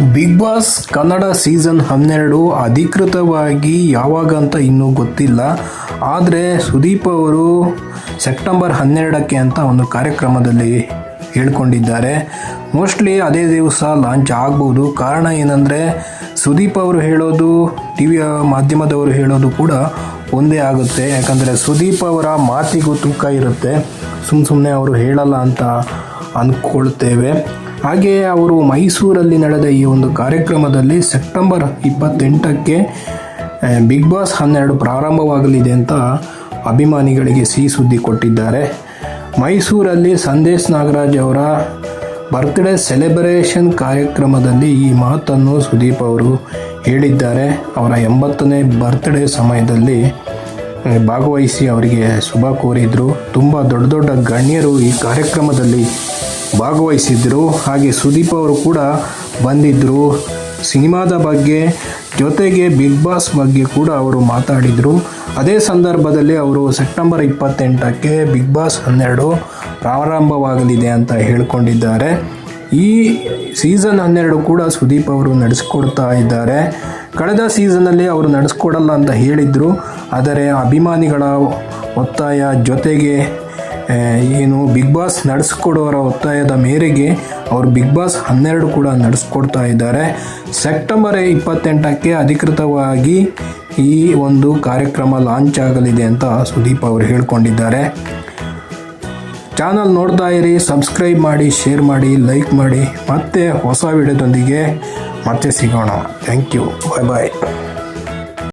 Big boss Kannada season ಹನ್ನೆರಡು ಅಧಿಕೃತವಾಗಿ ಯಾವಾಗ ಅಂತ ಇನ್ನೂ ಗೊತ್ತಿಲ್ಲ. ಆದರೆ ಸುದೀಪ್ ಅವರು ಸೆಪ್ಟೆಂಬರ್ ಹನ್ನೆರಡಕ್ಕೆ ಅಂತ ಒಂದು ಕಾರ್ಯಕ್ರಮದಲ್ಲಿ ಹೇಳ್ಕೊಂಡಿದ್ದಾರೆ. ಮೋಸ್ಟ್ಲಿ ಅದೇ ದಿವಸ ಲಾಂಚ್ ಆಗ್ಬೋದು. ಕಾರಣ ಏನಂದರೆ ಸುದೀಪ್ ಅವರು ಹೇಳೋದು, ಟಿ ವಿಯ ಮಾಧ್ಯಮದವರು ಹೇಳೋದು ಕೂಡ ಒಂದೇ ಆಗುತ್ತೆ. ಯಾಕಂದರೆ ಸುದೀಪ್ ಅವರ ಮಾತಿಗೂ ತೂಕ ಇರುತ್ತೆ. ಸುಮ್ಮ ಸುಮ್ಮನೆ ಅವರು ಹೇಳಲ್ಲ ಅಂತ ಅಂದ್ಕೊಳ್ತೇವೆ ಹಾಗೆ ಅವರು ಮೈಸೂರಲ್ಲಿ ನಡೆದ ಈ ಒಂದು ಕಾರ್ಯಕ್ರಮದಲ್ಲಿ ಸೆಪ್ಟೆಂಬರ್ ಇಪ್ಪತ್ತೆಂಟಕ್ಕೆ ಬಿಗ್ ಬಾಸ್ ಹನ್ನೆರಡು ಪ್ರಾರಂಭವಾಗಲಿದೆ ಅಂತ ಅಭಿಮಾನಿಗಳಿಗೆ ಸಿ ಸುದ್ದಿ ಕೊಟ್ಟಿದ್ದಾರೆ. ಮೈಸೂರಲ್ಲಿ ಸಂದೇಶ್ ನಾಗರಾಜ್ ಅವರ ಬರ್ತ್ಡೇ ಸೆಲೆಬ್ರೇಷನ್ ಕಾರ್ಯಕ್ರಮದಲ್ಲಿ ಈ ಮಾತನ್ನು ಸುದೀಪ್ ಅವರು ಹೇಳಿದ್ದಾರೆ. ಅವರ ಎಂಬತ್ತನೇ ಬರ್ತ್ಡೇ ಸಮಯದಲ್ಲಿ ಭಾಗವಹಿಸಿ ಅವರಿಗೆ ಶುಭ ಕೋರಿದ್ರು. ತುಂಬ ದೊಡ್ಡ ದೊಡ್ಡ ಗಣ್ಯರು ಈ ಕಾರ್ಯಕ್ರಮದಲ್ಲಿ ಭಾಗವಹಿಸಿದ್ರು. ಹಾಗೆ ಸುದೀಪ್ ಅವರು ಕೂಡ ಬಂದಿದ್ದರು ಸಿನಿಮಾದ ಬಗ್ಗೆ ಜೊತೆಗೆ ಬಿಗ್ ಬಾಸ್ ಬಗ್ಗೆ ಕೂಡ ಅವರು ಮಾತಾಡಿದರು. ಅದೇ ಸಂದರ್ಭದಲ್ಲಿ ಅವರು ಸೆಪ್ಟೆಂಬರ್ ಇಪ್ಪತ್ತೆಂಟಕ್ಕೆ ಬಿಗ್ ಬಾಸ್ ಹನ್ನೆರಡು ಪ್ರಾರಂಭವಾಗಲಿದೆ ಅಂತ ಹೇಳಿಕೊಂಡಿದ್ದಾರೆ. ಈ ಸೀಸನ್ ಹನ್ನೆರಡು ಕೂಡ ಸುದೀಪ್ ಅವರು ನಡೆಸ್ಕೊಡ್ತಾ ಇದ್ದಾರೆ. ಕಳೆದ ಸೀಸನಲ್ಲಿ ಅವರು ನಡೆಸ್ಕೊಡಲ್ಲ ಅಂತ ಹೇಳಿದರು. ಆದರೆ ಅಭಿಮಾನಿಗಳ ಒತ್ತಾಯ ಜೊತೆಗೆ ಏನು ಬಿಗ್ ಬಾಸ್ ನಡೆಸ್ಕೊಡೋರ ಒತ್ತಾಯದ ಮೇರೆಗೆ ಅವರು ಬಿಗ್ ಬಾಸ್ ಹನ್ನೆರಡು ಕೂಡ ನಡೆಸ್ಕೊಡ್ತಾ ಇದ್ದಾರೆ. ಸೆಪ್ಟೆಂಬರ್ ಇಪ್ಪತ್ತೆಂಟಕ್ಕೆ ಅಧಿಕೃತವಾಗಿ ಈ ಒಂದು ಕಾರ್ಯಕ್ರಮ ಲಾಂಚ್ ಆಗಲಿದೆ ಅಂತ ಸುದೀಪ್ ಅವರು ಹೇಳ್ಕೊಂಡಿದ್ದಾರೆ. ಚಾನಲ್ ನೋಡ್ತಾ ಇರಿ, ಸಬ್ಸ್ಕ್ರೈಬ್ ಮಾಡಿ, ಶೇರ್ ಮಾಡಿ, ಲೈಕ್ ಮಾಡಿ. ಮತ್ತೆ ಹೊಸ ವಿಡಿಯೋದೊಂದಿಗೆ ಮತ್ತೆ ಸಿಗೋಣ. Thank you. Bye bye.